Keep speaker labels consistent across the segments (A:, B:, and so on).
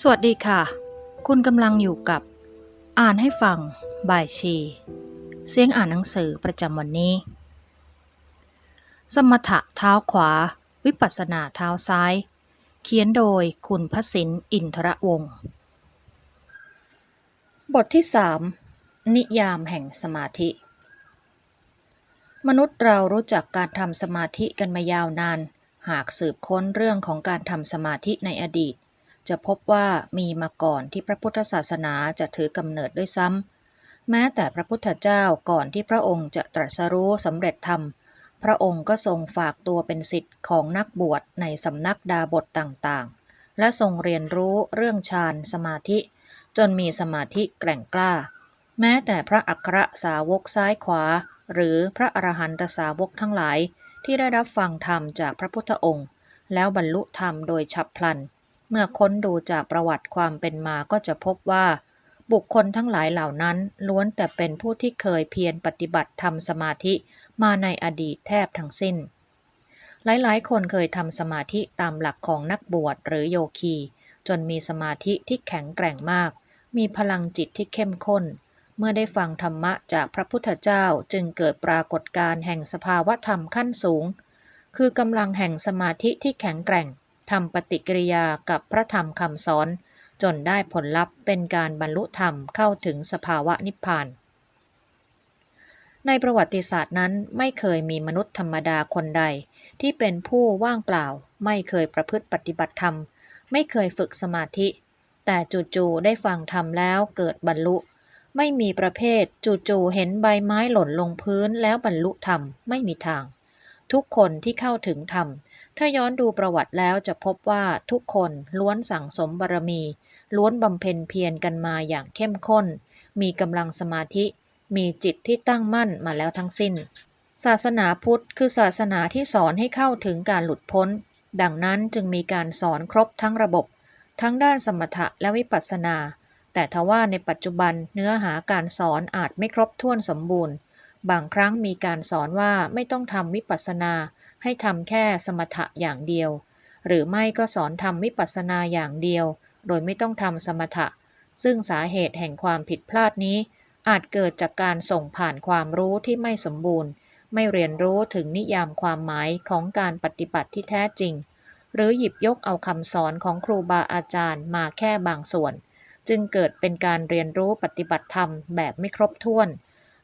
A: สวัสดีค่ะ คุณกำลังอยู่กับ อ่านให้ฟังบายชี เสียงอ่านหนังสือประจำวันนี้ สมถะเท้าขวา วิปัสสนาเท้าซ้าย เขียนโดยคุณพสินอินทรวงศ์บทที่3นิยามแห่งสมาธิ มนุษย์เรารู้จักการทำสมาธิกันมายาวนาน หากสืบค้นเรื่องของการทำสมาธิในอดีต จะพบว่ามีมาก่อนที่พระพุทธศาสนาจะถือกำเนิดด้วยซ้ำแม้แต่พระพุทธเจ้าก่อนที่พระองค์จะตรัสรู้สำเร็จธรรม พระองค์ก็ทรงฝากตัวเป็นศิษย์ของนักบวชในสำนักดาบทต่างๆ และทรงเรียนรู้เรื่องฌานสมาธิ จนมีสมาธิแกร่งกล้า แม้แต่พระอัครสาวกซ้ายขวา หรือพระอรหันตสาวกทั้งหลายที่ได้รับฟังธรรมจากพระพุทธองค์ แล้วบรรลุธรรมโดยฉับพลัน เมื่อค้นดูจากประวัติความเป็นมาก็จะพบว่า บุคคลทั้งหลายเหล่านั้น ล้วนแต่เป็นผู้ที่เคยเพียรปฏิบัติทำสมาธิมาในอดีตแทบทั้งสิ้น หลายๆ คนเคยทำสมาธิตามหลักของนักบวชหรือโยคี จนมีสมาธิที่แข็งแกร่งมาก มีพลังจิตที่เข้มข้น เมื่อได้ฟังธรรมะจากพระพุทธเจ้าจึงเกิดปรากฏการแห่งสภาวะธรรมขั้นสูง คือกำลังแห่งสมาธิที่แข็งแกร่ง ทำปฏิกิริยากับพระธรรมคำสอน จนได้ผลลัพธ์เป็นการบรรลุธรรมเข้าถึงสภาวะนิพพาน ในประวัติศาสตร์นั้นไม่เคยมีมนุษย์ธรรมดาคนใด ที่เป็นผู้ว่างเปล่า ไม่เคยประพฤติปฏิบัติธรรม ไม่เคยฝึกสมาธิ แต่จู่ๆได้ฟังธรรมแล้วเกิดบรรลุไม่มีประเภทจู่ๆเห็นใบไม้หล่นลงพื้นแล้วบรรลุธรรมไม่มีทาง ทุกคนที่เข้าถึงธรรม ถ้าย้อนดูประวัติแล้วจะพบว่าทุกคนล้วนสั่งสมบารมี ล้วนบำเพ็ญเพียรกันมาอย่างเข้มข้น มีกำลังสมาธิ มีจิตที่ตั้งมั่นมาแล้วทั้งสิ้น ศาสนาพุทธคือศาสนาที่สอนให้เข้าถึงการหลุดพ้น ดังนั้นจึงมีการสอนครบทั้งระบบ ทั้งด้านสมถะและวิปัสสนา แต่ทว่าในปัจจุบันเนื้อหาการสอนอาจไม่ครบถ้วนสมบูรณ์ บางครั้งมีการสอนว่าไม่ต้องทำวิปัสสนา ให้ทำแค่สมถะอย่างเดียว หรือไม่ก็สอนทำวิปัสสนาอย่างเดียว โดยไม่ต้องทำสมถะ ซึ่งสาเหตุแห่งความผิดพลาดนี้ อาจเกิดจากการส่งผ่านความรู้ที่ไม่สมบูรณ์ ไม่เรียนรู้ถึงนิยามความหมายของการปฏิบัติที่แท้จริง หรือหยิบยกเอาคำสอนของครูบาอาจารย์มาแค่บางส่วน จึงเกิดเป็นการเรียนรู้ปฏิบัติธรรมแบบไม่ครบถ้วน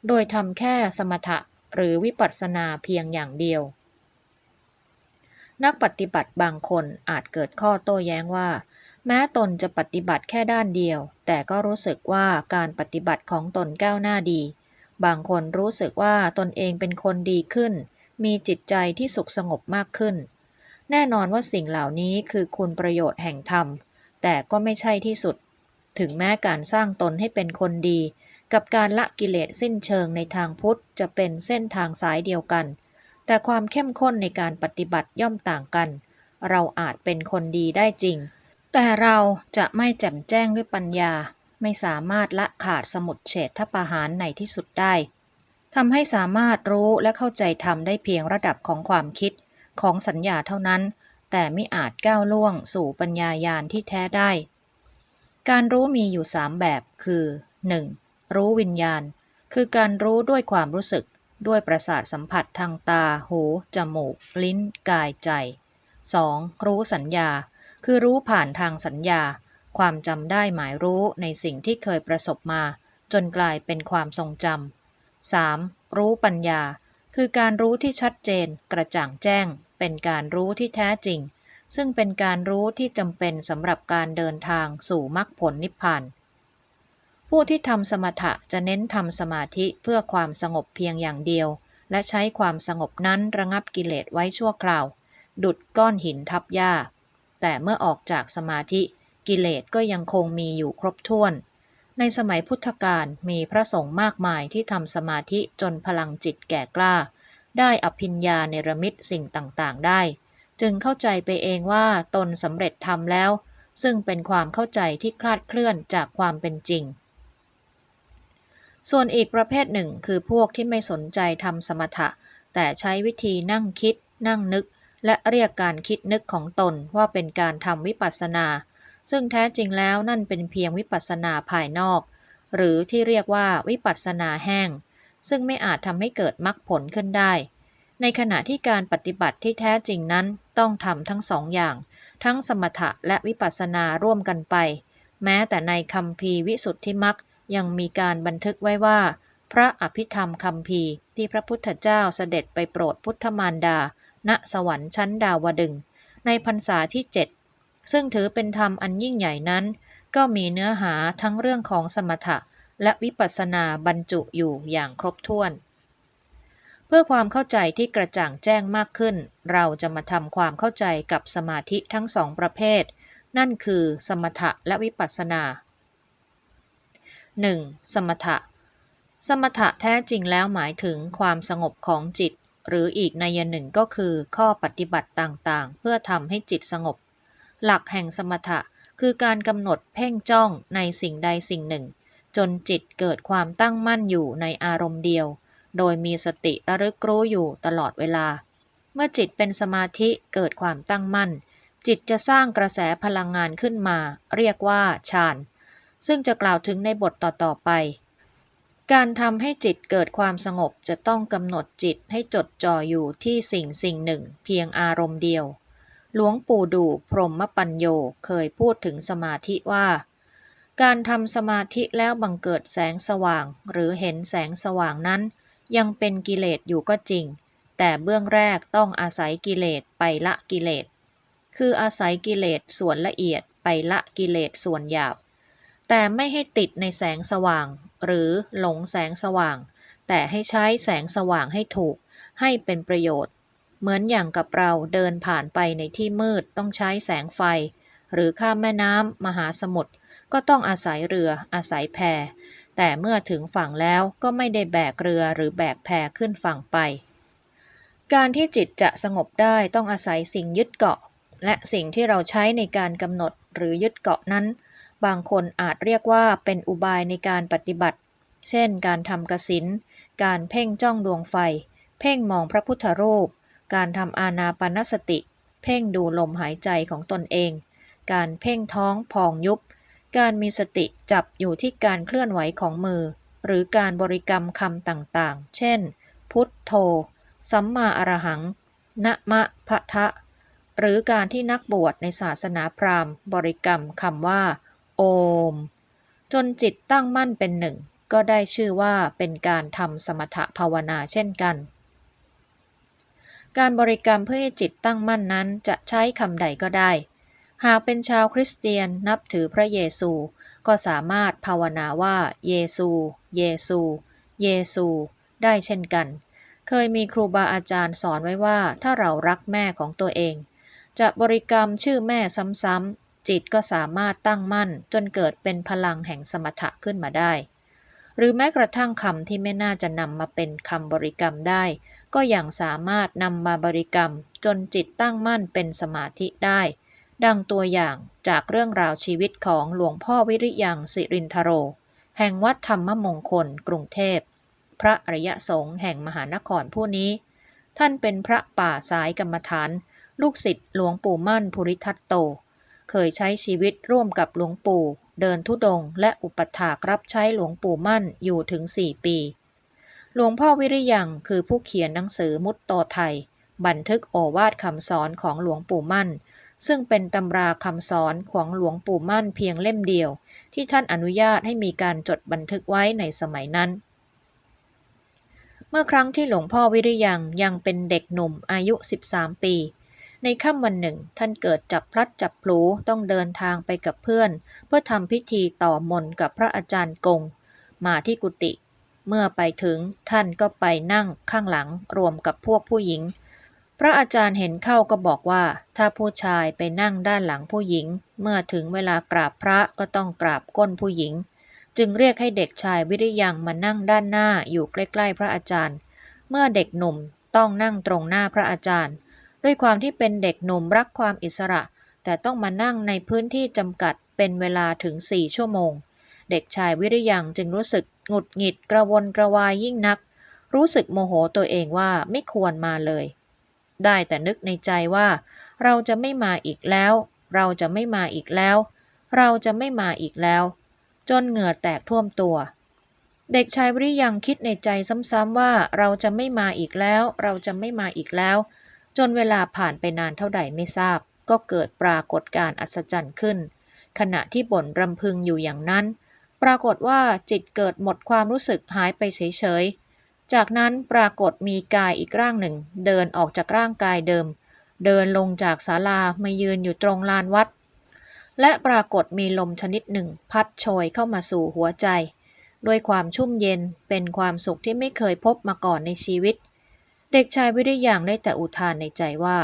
A: โดยทำแค่สมถะหรือวิปัสสนาเพียงอย่างเดียว นักปฏิบัติบางคนอาจเกิดข้อโต้แย้งว่า แม้ตนจะปฏิบัติแค่ด้านเดียว แต่ก็รู้สึกว่าการปฏิบัติของตนก้าวหน้าดี บางคนรู้สึกว่าตนเองเป็นคนดีขึ้น มีจิตใจที่สุขสงบมากขึ้น แน่นอนว่าสิ่งเหล่านี้คือคุณประโยชน์แห่งธรรม แต่ก็ไม่ใช่ที่สุด ถึงแม้การสร้างตนให้เป็นคนดี กับการละกิเลสสิ้นเชิงในทางพุทธจะเป็นเส้นทางสายเดียวกัน แต่ความเข้มข้นในการปฏิบัติย่อมต่างกัน เราอาจเป็นคนดีได้จริง แต่เราจะไม่แจ่มแจ้งด้วยปัญญา ไม่สามารถละขาดสมุดเฉดทประหารในที่สุดได้ทำให้สามารถรู้และเข้าใจธรรมได้เพียงระดับของความคิดของสัญญาเท่านั้น แต่ไม่อาจก้าวล่วงสู่ปัญญายาณที่แท้ได้ การรู้มีอยู่สามแบบคือ 1. รู้วิญญาณ คือการรู้ด้วยความรู้สึก ด้วยประสาทสัมผัสทางตา หู จมูก ลิ้น กาย ใจ 2. รู้สัญญา คือรู้ผ่านทางสัญญา ความจำได้หมายรู้ในสิ่งที่เคยประสบมา จนกลายเป็นความทรงจำ 3. รู้ปัญญา คือการรู้ที่ชัดเจน กระจ่างแจ้ง เป็นการรู้ที่แท้จริง ซึ่งเป็นการรู้ที่จำเป็นสำหรับการเดินทางสู่มรรคผลนิพพาน ผู้ที่ทำสมถะจะเน้นทำสมาธิเพื่อความสงบเพียงอย่างเดียว และใช้ความสงบนั้นระงับกิเลสไว้ชั่วคราว ดุดก้อนหินทับหญ้า แต่เมื่อออกจากสมาธิกิเลสก็ยังคงมีอยู่ครบถ้วน ในสมัยพุทธกาลมีพระสงฆ์มากมายที่ทำสมาธิจนพลังจิตแก่กล้า ได้อภิญญาเนรมิตสิ่งต่างๆ ได้ จึงเข้าใจไปเองว่าตนสำเร็จทำแล้ว ซึ่งเป็นความเข้าใจที่คลาดเคลื่อนจากความเป็นจริง ส่วนอีกประเภทหนึ่งคือพวกที่ไม่สนใจทำสมถะ แต่ใช้วิธีนั่งคิด นั่งนึก และเรียกการคิดนึกของตนว่าเป็นการทำวิปัสสนา ซึ่งแท้จริงแล้วนั่นเป็นเพียงวิปัสสนาภายนอก หรือที่เรียกว่าวิปัสสนาแห้ง ซึ่งไม่อาจทำให้เกิดมรรคผลขึ้นได้ ในขณะที่การปฏิบัติที่แท้จริงนั้นต้องทำทั้งสองอย่าง ทั้งสมถะและวิปัสสนาร่วมกันไป แม้แต่ในคำพีวิสุทธิมรรค ยังมีการบันทึกไว้ว่า พระอภิธรรมคำพีที่พระพุทธเจ้าเสด็จไปโปรดพุทธมารดา ณสวรรค์ชั้นดาวดึง ในพรรษาที่เจ็ดซึ่งถือเป็นธรรมอันยิ่งใหญ่นั้น ก็มีเนื้อหาทั้งเรื่องของสมถะและวิปัสสนาบรรจุอยู่อย่างครบถ้วน เพื่อความเข้าใจที่กระจ่างแจ้งมากขึ้น เราจะมาทำความเข้าใจกับสมาธิทั้งสองประเภท นั่นคือสมถะและวิปัสสนา 1. สมถะ สมถะแท้จริงแล้วหมายถึงความสงบของจิต หรืออีกนัยหนึ่งก็คือข้อปฏิบัติต่างๆ เพื่อทำให้จิตสงบ หลักแห่งสมถะคือการกำหนดเพ่งจ้องในสิ่งใดสิ่งหนึ่ง จนจิตเกิดความตั้งมั่นอยู่ในอารมณ์เดียว โดยมีสติระลึกรู้อยู่ตลอดเวลา เมื่อจิตเป็นสมาธิเกิดความตั้งมั่น จิตจะสร้างกระแสพลังงานขึ้นมา เรียกว่าฌาน ซึ่งจะกล่าวถึงในบทต่อๆไป การทำให้จิตเกิดความสงบจะต้องกำหนดจิตให้จดจ่ออยู่ที่สิ่งสิ่งหนึ่ง เพียงอารมณ์เดียว หลวงปู่ดูพรหมปัญโยเคยพูดถึงสมาธิว่า การทำสมาธิแล้วบังเกิดแสงสว่าง หรือเห็นแสงสว่างนั้น ยังเป็นกิเลสอยู่ก็จริง แต่เบื้องแรกต้องอาศัยกิเลสไปละกิเลสคืออาศัยกิเลสส่วนละเอียดไปละกิเลสส่วนหยาบ แต่ไม่ให้ติดในแสงสว่าง หรือหลงแสงสว่าง แต่ให้ใช้แสงสว่างให้ถูก ให้เป็นประโยชน์ เหมือนอย่างกับเราเดินผ่านไปในที่มืดต้องใช้แสงไฟ หรือข้ามแม่น้ำมหาสมุทรก็ต้องอาศัยเรืออาศัยแพแต่เมื่อถึงฝั่งแล้วก็ไม่ได้แบกเรือหรือแบกแพขึ้นฝั่งไป การที่จิตจะสงบได้ต้องอาศัยสิ่งยึดเกาะ และสิ่งที่เราใช้ในการกำหนดหรือยึดเกาะนั้น บางคนอาจเรียกว่าเป็นอุบายในการปฏิบัติ เช่น การทำกสิน การเพ่งจ้องดวงไฟ เพ่งมองพระพุทธรูป การทำอานาปนสติ เพ่งดูลมหายใจของตนเอง การเพ่งท้องพองยุบ การมีสติจับอยู่ที่การเคลื่อนไหวของมือ หรือการบริกรรมคำต่างๆ เช่น พุทโธ สัมมาอรหัง นะมะพะทะ หรือการที่นักบวชในศาสนาพราหมณ์ บริกรรมคำว่า โอม จนจิตตั้งมั่นเป็นหนึ่ง ก็ได้ชื่อว่าเป็นการทำสมถภาวนาเช่นกัน การบริกรรมเพื่อให้จิตตั้งมั่นนั้นจะใช้คำใดก็ได้ หากเป็นชาวคริสเตียนนับถือพระเยซู ก็สามารถภาวนาว่าเยซู เยซู เยซู ได้เช่นกัน เคยมีครูบาอาจารย์สอนไว้ว่าถ้าเรารักแม่ของตัวเองจะบริกรรมชื่อแม่ซ้ำๆ จิตก็สามารถตั้งมั่นจนเกิดเป็นพลังแห่งสมถะขึ้นมาได้ หรือแม้กระทั่งคำที่ไม่น่าจะนำมาเป็นคำบริกรรมได้ ก็ยังสามารถนำมาบริกรรม จนจิตตั้งมั่นเป็นสมาธิได้ ดังตัวอย่างจากเรื่องราวชีวิตของหลวงพ่อวิริยังสิรินทโร แห่งวัดธรรมมงคล กรุงเทพ พระอริยสงฆ์แห่งมหานครผู้นี้ ท่านเป็นพระป่าสายกรรมฐาน ลูกศิษย์หลวงปู่มั่นภูริทัตโต เคยใช้ชีวิตร่วมกับหลวงปู่ เดินทุดง และอุปถากรับใช้หลวงปู่มั่นอยู่ถึง 4 ปี หลวงพ่อวิริยังคือผู้เขียนหนังสือมุตโตไทย บันทึกโอวาทคำสอนของหลวงปู่มั่น ซึ่งเป็นตำราคำสอนของหลวงปู่มั่นเพียงเล่มเดียว ที่ท่านอนุญาตให้มีการจดบันทึกไว้ในสมัยนั้นเมื่อครั้งที่หลวงพ่อวิริยังยังเป็นเด็กหนุ่มอายุ 13 ปี ในค่ำวันหนึ่ง ท่านเกิดจับพลัดจับพลูต้องเดินทางไปกับเพื่อน เพื่อทำพิธีต่อมนกับพระอาจารย์กง มาที่กุฏิเมื่อไปถึงท่านก็ไปนั่งข้างหลังรวมกับพวกผู้หญิง พระอาจารย์เห็นเข้าก็บอกว่า ถ้าผู้ชายไปนั่งด้านหลังผู้หญิง เมื่อถึงเวลากราบพระก็ต้องกราบก้นผู้หญิง จึงเรียกให้เด็กชายวิริยังมานั่งด้านหน้าอยู่ใกล้ ๆ พระอาจารย์ เมื่อเด็กหนุ่มต้องนั่งตรงหน้าพระอาจารย์ ด้วยความที่เป็นเด็กหนุ่มรักความอิสระ แต่ต้องมานั่งในพื้นที่จำกัดเป็นเวลาถึงสี่ชั่วโมง เด็กชายวิริยังจึงรู้สึกหงุดหงิดกระวนกระวายยิ่งนัก รู้สึกโมโหตัวเองว่าไม่ควรมาเลย ได้แต่นึกในใจว่า เราจะไม่มาอีกแล้ว เราจะไม่มาอีกแล้ว เราจะไม่มาอีกแล้ว จนเหงื่อแตกท่วมตัวเด็กชายวิริยังคิดในใจซ้ำๆว่าเราจะไม่มาอีกแล้ว เราจะไม่มาอีกแล้ว จนเวลาผ่านไปนานเท่าใดไม่ทราบ ก็เกิดปรากฏการณ์อัศจรรย์ขึ้น ขณะที่บ่นรำพึงอยู่อย่างนั้น ปรากฏว่าจิตเกิดหมดความรู้สึกหายไปเฉยๆ จากนั้นปรากฏมีกายอีกร่างหนึ่ง เดินออกจากร่างกายเดิม เดินลงจากศาลามายืนอยู่ตรงลานวัด และปรากฏมีลมชนิดหนึ่ง พัดโชยเข้ามาสู่หัวใจ ด้วยความชุ่มเย็นเป็นความสุขที่ไม่เคยพบมาก่อนในชีวิต เด็กชายวิริยังได้แต่อุทานในใจว่า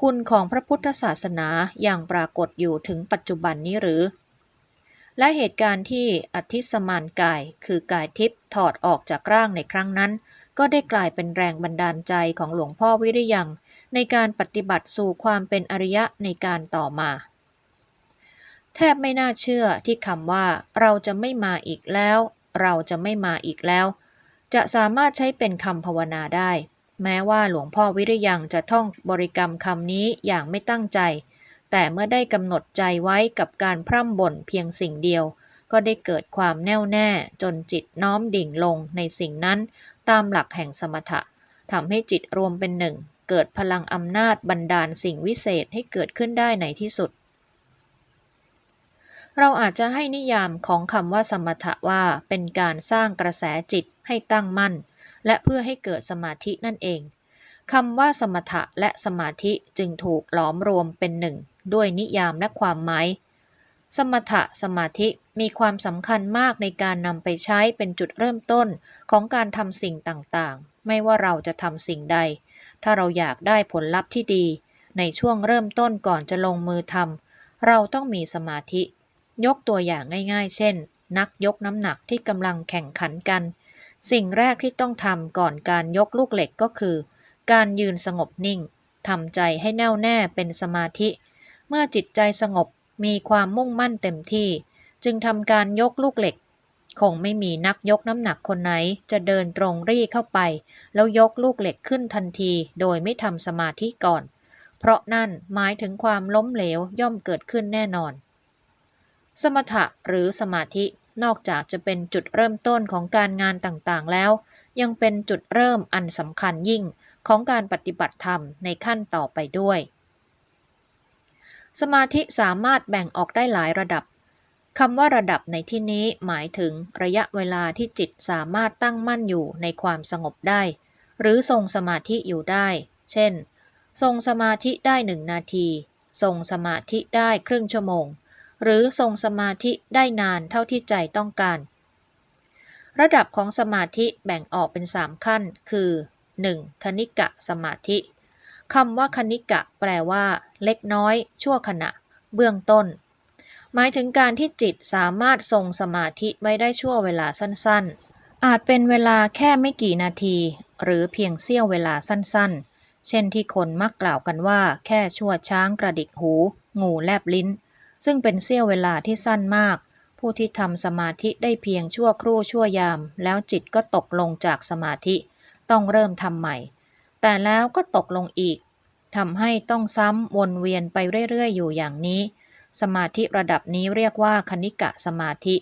A: คุณของพระพุทธศาสนาอยังปรากฏอยู่ถึงปัจจุบันนี้หรือ และเหตุการณ์ที่อธิสมานกายคือกายทิพย์ถอดออกจากร่างในครั้งนั้น ก็ได้กลายเป็นแรงบันดาลใจของหลวงพ่อวิริยังในการปฏิบัติสู่ความเป็นอริยะในการต่อมา แทบไม่น่าเชื่อที่คำว่าเราจะไม่มาอีกแล้ว เราจะไม่มาอีกแล้ว จะสามารถใช้เป็นคำภาวนาได้ แม้ว่าหลวงพ่อวิริยังจะท่องบริกรรมคำนี้อย่างไม่ตั้งใจ แต่เมื่อได้กำหนดใจไว้กับการพร่ำบ่นเพียงสิ่งเดียว ก็ได้เกิดความแน่วแน่จนจิตน้อมดิ่งลงในสิ่งนั้น ตามหลักแห่งสมถะทำให้จิตรวมเป็นหนึ่ง เกิดพลังอำนาจบันดาลสิ่งวิเศษให้เกิดขึ้นได้ในที่สุด เราอาจจะให้นิยามของคำว่าสมถะว่าเป็นการสร้างกระแสจิตให้ตั้งมั่น และเพื่อให้เกิดสมาธินั่นเองคำว่าสมถะและสมาธิจึงถูกหลอมรวมเป็นหนึ่ง ด้วยนิยามและความหมาย สมถะสมาธิมีความสำคัญมากในการนำไปใช้เป็นจุดเริ่มต้นของการทำสิ่งต่างๆ ไม่ว่าเราจะทำสิ่งใด ถ้าเราอยากได้ผลลัพธ์ที่ดี ในช่วงเริ่มต้นก่อนจะลงมือทำเราต้องมีสมาธิ ยกตัวอย่างง่าย ๆ เช่น นักยกน้ำหนักที่กำลังแข่งขันกัน สิ่งแรกที่ต้องทำก่อนการยกลูกเหล็กก็คือ การยืนสงบนิ่งทำใจให้แน่วแน่เป็นสมาธิ เมื่อจิตใจสงบมีความมุ่งมั่นเต็มที่ จึงทำการยกลูกเหล็ก คงไม่มีนักยกน้ำหนักคนไหน จะเดินตรงรี่เข้าไป แล้วยกลูกเหล็กขึ้นทันที โดยไม่ทำสมาธิก่อน เพราะนั่นหมายถึงความล้มเหลวย่อมเกิดขึ้นแน่นอน สมถะหรือสมาธิ นอกจากจะเป็นจุดเริ่มต้นของการงานต่างๆ แล้ว ยังเป็นจุดเริ่มอันสำคัญยิ่งของการปฏิบัติธรรมในขั้นต่อไปด้วย สมาธิสามารถแบ่งออกได้หลายระดับคำว่าระดับในที่นี้หมายถึงระยะเวลาที่จิตสามารถตั้งมั่นอยู่ในความสงบได้ หรือทรงสมาธิอยู่ได้ เช่น ทรงสมาธิได้หนึ่งนาที ทรงสมาธิได้ครึ่งชั่วโมง หรือทรงสมาธิได้นานเท่าที่ใจต้องการ ระดับของสมาธิแบ่งออกเป็นสามขั้น คือ 1. คณิกะสมาธิคำว่าคณิกะแปลว่า เล็กน้อย ชั่วขณะ เบื้องต้น หมายถึงการที่จิตสามารถทรงสมาธิไว้ได้ชั่วเวลาสั้นๆ อาจเป็นเวลาแค่ไม่กี่นาที หรือเพียงเสี้ยวเวลาสั้นๆ เช่นที่คนมักกล่าวกันว่า แค่ชั่วช้างกระดิกหู งูแลบลิ้น ซึ่งเป็นเสี้ยวเวลาที่สั้นมาก ผู้ที่ทำสมาธิได้เพียงชั่วครู่ชั่วยาม แล้วจิตก็ตกลงจากสมาธิ ต้องเริ่มทำใหม่ แต่แล้วก็ตกลงอีกทำให้ต้องซ้ำวนเวียนไปเรื่อยๆ อยู่อย่างนี้ สมาธิระดับนี้เรียกว่าคณิกะสมาธิ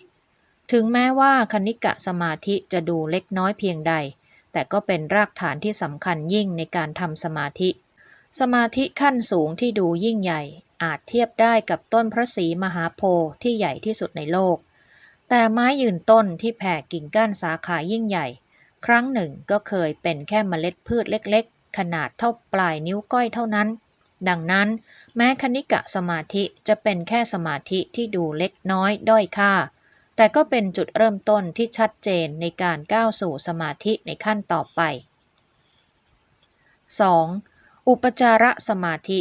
A: ถึงแม้ว่าคณิกะสมาธิจะดูเล็กน้อยเพียงใด แต่ก็เป็นรากฐานที่สำคัญยิ่งในการทำสมาธิ สมาธิขั้นสูงที่ดูยิ่งใหญ่ อาจเทียบได้กับต้นพระศรีมหาโพธิ์ที่ใหญ่ที่สุดในโลก แต่ไม้ยืนต้นที่แผ่กิ่งก้านสาขายิ่งใหญ่ ครั้งหนึ่งก็เคยเป็นแค่เมล็ดพืชเล็กๆ ขนาดเท่าปลายนิ้วก้อยเท่านั้น ดังนั้น แม้คณิกะสมาธิจะเป็นแค่สมาธิที่ดูเล็กน้อยด้อยค่า แต่ก็เป็นจุดเริ่มต้นที่ชัดเจนในการก้าวสู่สมาธิในขั้นต่อไป 2. อุปจารสมาธิ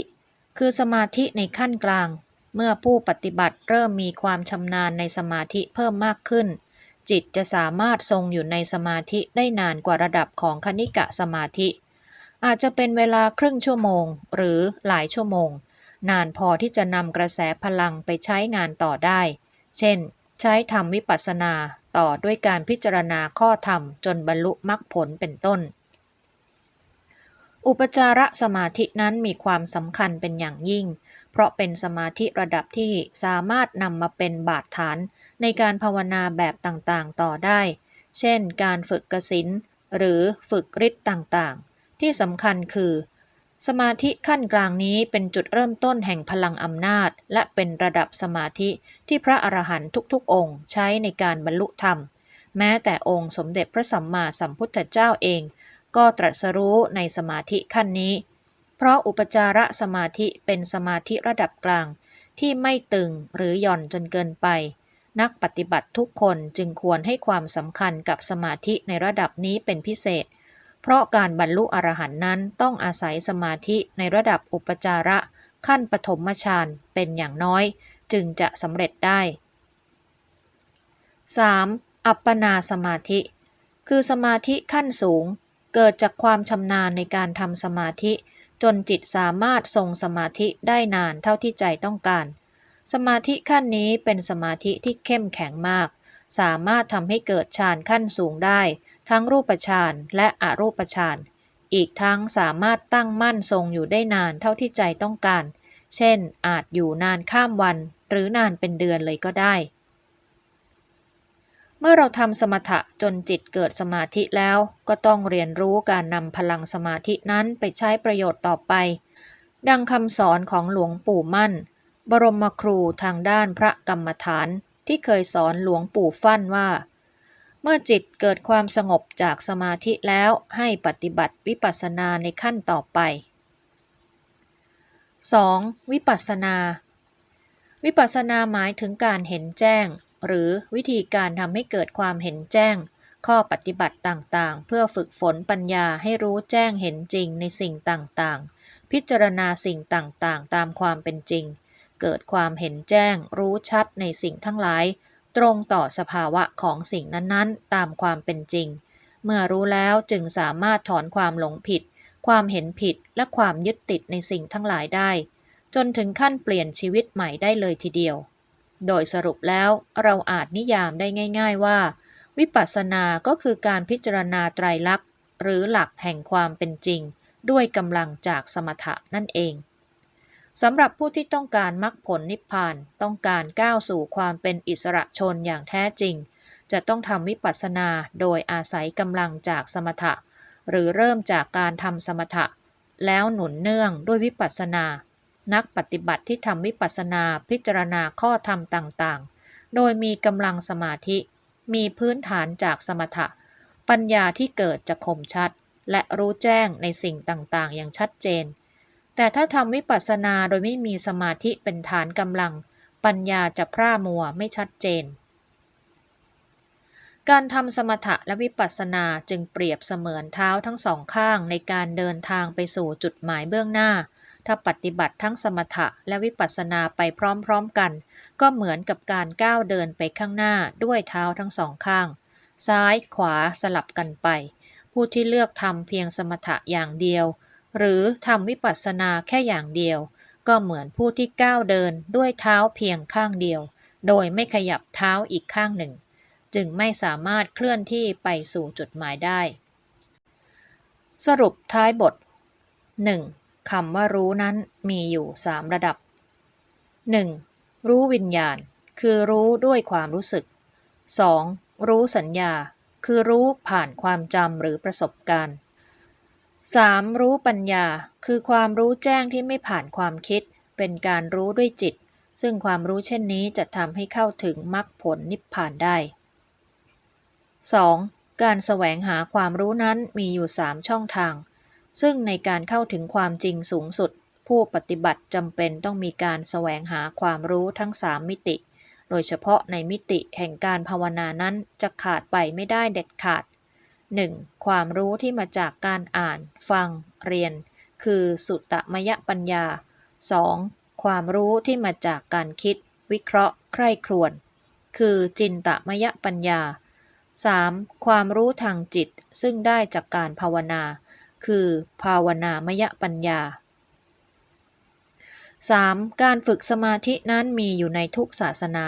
A: คือสมาธิในขั้นกลาง เมื่อผู้ปฏิบัติเริ่มมีความชำนาญในสมาธิเพิ่มมากขึ้น จิตจะสามารถทรงอยู่ในสมาธิได้นานกว่าระดับของคณิกะสมาธิ อาจจะเป็นเวลาครึ่งชั่วโมง หรือหลายชั่วโมง นานพอที่จะนำกระแสพลังไปใช้งานต่อได้ เช่น ใช้ทำวิปัสสนาต่อด้วยการพิจารณาข้อธรรมจนบรรลุมรรคผลเป็นต้น อุปจารสมาธินั้นมีความสำคัญเป็นอย่างยิ่ง เพราะเป็นสมาธิระดับที่สามารถนำมาเป็นบาดฐานในการภาวนาแบบต่างๆต่อได้ เช่น การฝึกกสินหรือฝึกฤทธิ์ต่างๆ ที่สำคัญคือ สมาธิขั้นกลางนี้เป็นจุดเริ่มต้นแห่งพลังอำนาจ และเป็นระดับสมาธิที่พระอรหันต์ทุกๆ องค์ใช้ในการบรรลุธรรม แม้แต่องค์สมเด็จพระสัมมาสัมพุทธเจ้าเอง ก็ตรัสรู้ในสมาธิขั้นนี้ เพราะอุปจารสมาธิเป็นสมาธิระดับกลาง ที่ไม่ตึงหรือหย่อนจนเกินไป นักปฏิบัติทุกคนจึงควรให้ความสำคัญกับสมาธิในระดับนี้เป็นพิเศษ เพราะการบรรลุอรหันต์นั้นต้องอาศัยสมาธิในระดับอุปจาระขั้นปฐมฌานเป็นอย่างน้อย จึงจะสำเร็จได้ 3. อัปปนาสมาธิ คือสมาธิขั้นสูง เกิดจากความชำนาญในการทำสมาธิ จนจิตสามารถทรงสมาธิได้นานเท่าที่ใจต้องการ สมาธิขั้นนี้เป็นสมาธิที่เข้มแข็งมาก สามารถทำให้เกิดฌานขั้นสูงได้ ทั้งรูปฌานและอรูปฌานอีกทั้งสามารถตั้งมั่นทรงอยู่ได้นานเท่าที่ใจต้องการ เช่น อาจอยู่นานข้ามวัน หรือนานเป็นเดือนเลยก็ได้ เมื่อเราทำสมถะจนจิตเกิดสมาธิแล้ว ก็ต้องเรียนรู้การนำพลังสมาธินั้นไปใช้ประโยชน์ต่อไป ดังคำสอนของหลวงปู่มั่น บรมครูทางด้านพระกรรมฐานที่เคยสอนหลวงปู่ฟั่นว่า เมื่อจิตเกิดความสงบจากสมาธิแล้วให้ปฏิบัติวิปัสสนาในขั้นต่อไป 2. วิปัสสนา วิปัสสนาหมายถึงการเห็นแจ้ง หรือวิธีการทำให้เกิดความเห็นแจ้ง ข้อปฏิบัติต่างๆ เพื่อฝึกฝนปัญญาให้รู้แจ้งเห็นจริงในสิ่งต่างๆ พิจารณาสิ่งต่างๆ ตามความเป็นจริง เกิดความเห็นแจ้ง รู้ชัดในสิ่งทั้งหลาย ตรงต่อสภาวะของสิ่งนั้นๆ ตามความเป็นจริง เมื่อรู้แล้วจึงสามารถถอนความหลงผิด ความเห็นผิดและความยึดติดในสิ่งทั้งหลายได้ จนถึงขั้นเปลี่ยนชีวิตใหม่ได้เลยทีเดียว โดยสรุปแล้วเราอาจนิยามได้ง่าย ๆว่า วิปัสสนาก็คือการพิจารณาไตรลักษณ์ หรือหลักแห่งความเป็นจริง ด้วยกำลังจากสมถะนั่นเองสำหรับผู้ที่ต้องการมรรคผลนิพพานต้องการก้าวสู่ความเป็นอิสระชนอย่างแท้จริง จะต้องทำวิปัสสนาโดยอาศัยกำลังจากสมถะ หรือเริ่มจากการทำสมถะ แล้วหนุนเนื่องด้วยวิปัสสนา นักปฏิบัติที่ทำวิปัสสนาพิจารณาข้อธรรมต่างๆ โดยมีกำลังสมาธิ มีพื้นฐานจากสมถะ ปัญญาที่เกิดจะคมชัด และรู้แจ้งในสิ่งต่างๆ อย่างชัดเจน แต่ถ้าทำวิปัสสนาโดยไม่มีสมาธิเป็นฐานกำลัง ปัญญาจะพร่ามัวไม่ชัดเจน การทำสมถะและวิปัสสนาจึงเปรียบเสมือนเท้าทั้งสองข้างในการเดินทางไปสู่จุดหมายเบื้องหน้า ถ้าปฏิบัติทั้งสมถะและวิปัสสนาไปพร้อมๆกัน ก็เหมือนกับการก้าวเดินไปข้างหน้าด้วยเท้าทั้งสองข้าง ซ้ายขวาสลับกันไป ผู้ที่เลือกทำเพียงสมถะอย่างเดียว หรือทำวิปัสสนาแค่อย่างเดียว ก็เหมือนผู้ที่ก้าวเดินด้วยเท้าเพียงข้างเดียว โดยไม่ขยับเท้าอีกข้างหนึ่ง จึงไม่สามารถเคลื่อนที่ไปสู่จุดหมายได้ สรุปท้ายบท 1. คำว่ารู้นั้นมีอยู่3ระดับ 1. รู้วิญญาณ คือรู้ด้วยความรู้สึก 2. รู้สัญญา คือรู้ผ่านความจำหรือประสบการณ์ 3. รู้ปัญญา คือความรู้แจ้งที่ไม่ผ่านความคิด เป็นการรู้ด้วยจิต ซึ่งความรู้เช่นนี้จะทำให้เข้าถึงมรรคผลนิพพานได้ 2. การแสวงหาความรู้นั้นมีอยู่ 3 ช่องทาง ซึ่งในการเข้าถึงความจริงสูงสุด ผู้ปฏิบัติจำเป็นต้องมีการแสวงหาความรู้ทั้ง3มิติ โดยเฉพาะในมิติแห่งการภาวนานั้นจะขาดไปไม่ได้เด็ดขาด 1. ความรู้ที่มาจากการอ่าน ฟัง เรียน คือสุตตมยปัญญา 2. ความรู้ที่มาจากการคิด วิเคราะห์ ใคร่ครวญ คือจินตมยปัญญา 3. ความรู้ทางจิตซึ่งได้จากการภาวนา คือ ภาวนามยปัญญา 3. การฝึกสมาธินั้นมีอยู่ในทุกศาสนา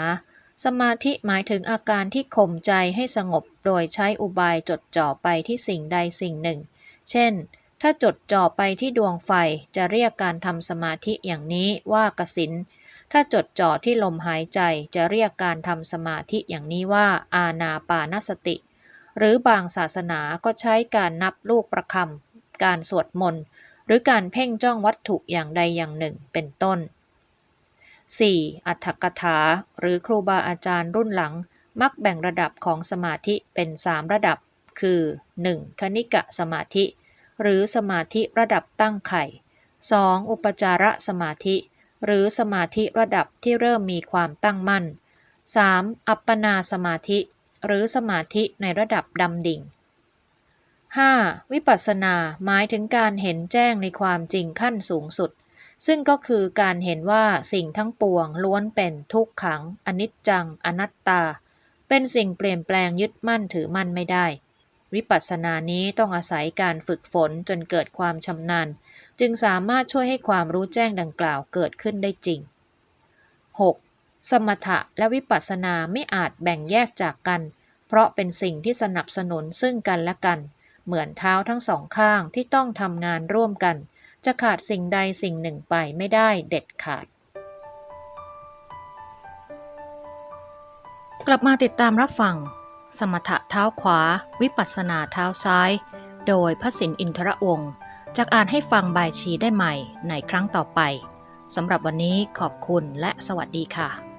A: สมาธิหมายถึงอาการที่ข่มใจให้สงบโดยใช้อุบายจดจ่อไปที่สิ่งใดสิ่งหนึ่ง เช่น ถ้าจดจ่อไปที่ดวงไฟจะเรียกการทำสมาธิอย่างนี้ว่ากสิน ถ้าจดจ่อที่ลมหายใจจะเรียกการทำสมาธิอย่างนี้ว่าอาณาปานสติ หรือบางศาสนาก็ใช้การนับลูกประคำ การสวดมนต์ หรือการเพ่งจ้องวัตถุอย่างใดอย่างหนึ่งเป็นต้น 4. อัตถกถา หรือครูบาอาจารย์รุ่นหลัง มักแบ่งระดับของสมาธิเป็น 3 ระดับ คือ 1. คณิกะสมาธิ หรือสมาธิระดับตั้งไข่ 2. อุปจาระสมาธิ หรือสมาธิระดับที่เริ่มมีความตั้งมั่น 3. อัปปนาสมาธิ หรือสมาธิในระดับดำดิ่ง 5. วิปัสสนาหมายถึงการเห็นแจ้งในความจริงขั้นสูงสุด ซึ่งก็คือการเห็นว่าสิ่งทั้งปวงล้วนเป็นทุกขัง อนิจจัง อนัตตา เป็นสิ่งเปลี่ยนแปลงยึดมั่นถือมั่นไม่ได้ วิปัสสนานี้ต้องอาศัยการฝึกฝนจนเกิดความชำนาญ จึงสามารถช่วยให้ความรู้แจ้งดังกล่าวเกิดขึ้นได้จริง 6. สมถะและวิปัสสนาไม่อาจแบ่งแยกจากกัน เพราะเป็นสิ่งที่สนับสนุนซึ่งกันและกัน เหมือนเท้าทั้งสองข้างที่ต้องทำงานร่วมกัน จะขาดสิ่งใดสิ่งหนึ่งไปไม่ได้เด็ดขาด กลับมาติดตามรับฟัง สมถะเท้าขวา วิปัสสนาเท้าซ้าย โดยพระสินอินทรวงศ์จากอ่านให้ฟังบายชีได้ใหม่ในครั้งต่อไปสำหรับวันนี้ขอบคุณและสวัสดีค่ะ